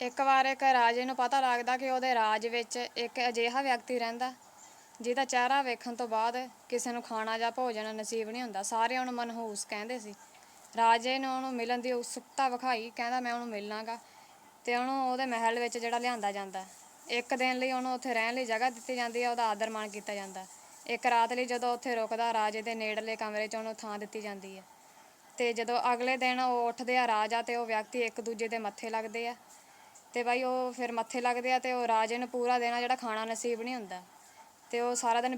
ਇੱਕ ਵਾਰ ਇੱਕ ਰਾਜੇ ਨੂੰ ਪਤਾ ਲੱਗਦਾ ਕਿ ਉਹਦੇ ਰਾਜ ਵਿੱਚ ਇੱਕ ਅਜਿਹਾ ਵਿਅਕਤੀ ਰਹਿੰਦਾ, ਜਿਹਦਾ ਚਿਹਰਾ ਵੇਖਣ ਤੋਂ ਬਾਅਦ ਕਿਸੇ ਨੂੰ ਖਾਣਾ ਜਾਂ ਭੋਜਨ ਨਸੀਬ ਨਹੀਂ ਹੁੰਦਾ। ਸਾਰੇ ਉਹਨੂੰ ਮਨਹੂਸ ਕਹਿੰਦੇ ਸੀ। ਰਾਜੇ ਨੇ ਉਹਨੂੰ ਮਿਲਣ ਦੀ ਉਤਸੁਕਤਾ ਵਿਖਾਈ, ਕਹਿੰਦਾ, ਮੈਂ ਉਹਨੂੰ ਮਿਲਾਂਗਾ। ਤੇ ਉਹਨੂੰ ਉਹਦੇ ਮਹਿਲ ਵਿੱਚ ਜਿਹੜਾ ਲਿਆਂਦਾ ਜਾਂਦਾ। ਇੱਕ ਦਿਨ ਲਈ ਉਹਨੂੰ ਉੱਥੇ ਰਹਿਣ ਲਈ ਜਗ੍ਹਾ ਦਿੱਤੀ ਜਾਂਦੀ ਹੈ, ਉਹਦਾ ਆਦਰ ਮਾਣ ਕੀਤਾ ਜਾਂਦਾ। ਇੱਕ ਰਾਤ ਲਈ ਜਦੋਂ ਉੱਥੇ ਰੁਕਦਾ, ਰਾਜੇ ਦੇ ਨੇੜਲੇ ਕਮਰੇ 'ਚ ਉਹਨੂੰ ਥਾਂ ਦਿੱਤੀ ਜਾਂਦੀ ਹੈ। ਤੇ ਜਦੋਂ ਅਗਲੇ ਦਿਨ ਉਹ ਉੱਠਦੇ ਆ, ਰਾਜਾ ਤੇ ਉਹ ਵਿਅਕਤੀ ਇੱਕ ਦੂਜੇ ਦੇ ਮੱਥੇ ਲੱਗਦੇ ਆ। ਤੇ ਬਾਈ ਉਹ ਫਿਰ ਮੱਥੇ ਲੱਗਦੇ ਆ ਤੇ ਉਹ ਰਾਜੇ ਨੂੰ ਪੂਰਾ ਦਿਨ ਆ ਜਿਹੜਾ ਖਾਣਾ ਨਸੀਬ ਨਹੀਂ ਹੁੰਦਾ। ਤੇ ਉਹ ਸਾਰਾ ਦਿਨ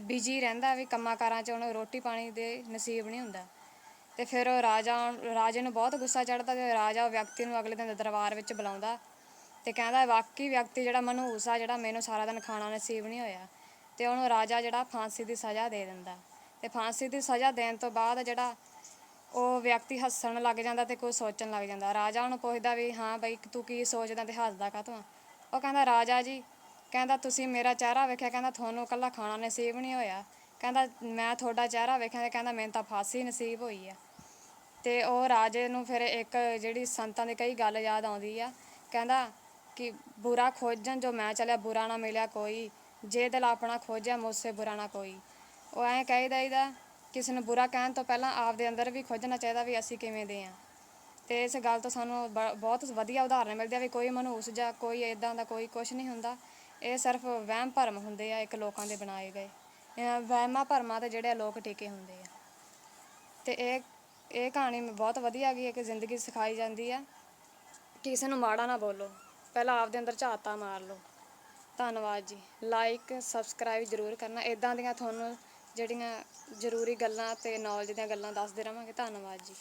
ਬਿਜ਼ੀ ਰਹਿੰਦਾ ਵੀ ਕੰਮਾਂ ਕਾਰਾਂ 'ਚ ਉਹਨੂੰ ਰੋਟੀ ਪਾਣੀ ਦੇ ਨਸੀਬ ਨਹੀਂ ਹੁੰਦਾ। ਤੇ ਫਿਰ ਉਹ ਰਾਜਾ, ਰਾਜੇ ਨੂੰ ਬਹੁਤ ਗੁੱਸਾ ਚੜਦਾ ਤੇ ਰਾਜਾ ਉਹ ਵਿਅਕਤੀ ਨੂੰ ਅਗਲੇ ਦਿਨ ਦਰਬਾਰ ਵਿੱਚ ਬੁਲਾਉਂਦਾ ਤੇ ਕਹਿੰਦਾ ਵਾਕਈ ਵਿਅਕਤੀ ਜਿਹੜਾ ਮਨਹੂਸ ਆ ਜਿਹੜਾ ਮੈਨੂੰ ਸਾਰਾ ਦਿਨ ਖਾਣਾ ਨਸੀਬ ਨਹੀਂ ਹੋਇਆ। ਤੇ ਉਹਨੂੰ ਰਾਜਾ ਜਿਹੜਾ ਫਾਂਸੀ ਦੀ ਸਜ਼ਾ ਦੇ ਦਿੰਦਾ। ਤੇ ਫਾਂਸੀ ਦੀ ਸਜ਼ਾ ਦੇਣ ਤੋਂ ਬਾਅਦ ਜਿਹੜਾ ਉਹ ਵਿਅਕਤੀ ਹੱਸਣ ਲੱਗ ਜਾਂਦਾ ਤੇ ਕੋਈ ਸੋਚਣ ਲੱਗ ਜਾਂਦਾ। ਰਾਜਾ ਉਹਨੂੰ ਪੁੱਛਦਾ ਵੀ, ਹਾਂ ਬਈ, ਤੂੰ ਕੀ ਸੋਚਦਾ ਤੇ ਹੱਸਦਾ ਕਾਹਤੋਂ ਆ? ਉਹ ਕਹਿੰਦਾ, ਰਾਜਾ ਜੀ, ਕਹਿੰਦਾ, ਤੁਸੀਂ ਮੇਰਾ ਚਿਹਰਾ ਵੇਖਿਆ? ਕਹਿੰਦਾ, ਤੁਹਾਨੂੰ ਇਕੱਲਾ ਖਾਣਾ ਨਸੀਬ ਨਹੀਂ ਹੋਇਆ। ਕਹਿੰਦਾ, ਮੈਂ ਤੁਹਾਡਾ ਚਿਹਰਾ ਵੇਖਿਆ ਤੇ ਕਹਿੰਦਾ, ਮੈਨੂੰ ਤਾਂ ਫਾਂਸੀ ਨਸੀਬ ਹੋਈ ਆ। ਤੇ ਉਹ ਰਾਜੇ ਨੂੰ ਫਿਰ ਇੱਕ ਜਿਹੜੀ ਸੰਤਾਂ ਦੀ ਕਈ ਗੱਲ ਯਾਦ ਆਉਂਦੀ ਆ। ਕਹਿੰਦਾ ਕਿ ਬੁਰਾ ਖੋਜਣ ਜੋ ਮੈਂ ਚਲਿਆ, ਬੁਰਾ ਨਾ ਮਿਲਿਆ ਕੋਈ। ਜੇ ਦਿਲ ਆਪਣਾ ਖੋਜਿਆ ਮੁਝਸੇ ਬੁਰਾ ਨਾ ਕੋਈ। ਉਹ ਐਂ ਕਹੀਦਾ ਇਹਦਾ ਕਿਸੇ ਨੂੰ ਬੁਰਾ ਕਹਿਣ ਤੋਂ ਪਹਿਲਾਂ ਆਪਦੇ ਅੰਦਰ ਵੀ ਖੋਜਣਾ ਚਾਹੀਦਾ ਵੀ ਅਸੀਂ ਕਿਵੇਂ ਦੇ ਆ। ਤੇ ਇਸ ਗੱਲ ਤੋਂ ਸਾਨੂੰ ਬ- ਬਹੁਤ ਵਧੀਆ ਉਦਾਹਰਨ ਮਿਲਦੇ ਆ ਵੀ ਕੋਈ ਮਨਹੂਸ ਜਾਂ ਕੋਈ ਇਦਾਂ ਦਾ ਕੋਈ ਕੁਝ ਨਹੀਂ ਹੁੰਦਾ। ਇਹ ਸਿਰਫ ਵਹਿਮ ਭਰਮ ਹੁੰਦੇ ਆ ਇੱਕ ਲੋਕਾਂ ਦੇ ਬਣਾਏ ਗਏ। ਇਹ ਵਹਿਮਾਂ ਭਰਮਾਂ ਤੇ ਜਿਹੜੇ ਆ ਲੋਕ ਟਿਕੇ ਹੁੰਦੇ ਆ। ਤੇ ਇਹ ਇਹ ਕਹਾਣੀ ਬਹੁਤ ਵਧੀਆ ਗਈ ਇੱਕ ਜ਼ਿੰਦਗੀ ਸਿਖਾਈ ਜਾਂਦੀ ਆ। ਕਿ ਕਿਸੇ ਨੂੰ ਮਾੜਾ ਨਾ ਬੋਲੋ। ਪਹਿਲਾਂ ਆਪਦੇ ਅੰਦਰ ਝਾਤਾ ਮਾਰ ਲਓ। ਧੰਨਵਾਦ ਜੀ। ਲਾਈਕ ਸਬਸਕ੍ਰਾਈਬ ਜ਼ਰੂਰ ਕਰਨਾ। ਇਦਾਂ ਦੀਆਂ ਤੁਹਾਨੂੰ ਜਿਹੜੀਆਂ ਜ਼ਰੂਰੀ ਗੱਲਾਂ ਅਤੇ ਨੌਲੇਜ ਦੀਆਂ ਗੱਲਾਂ ਦੱਸਦੇ ਰਹਾਂਗੇ ਧੰਨਵਾਦ ਜੀ।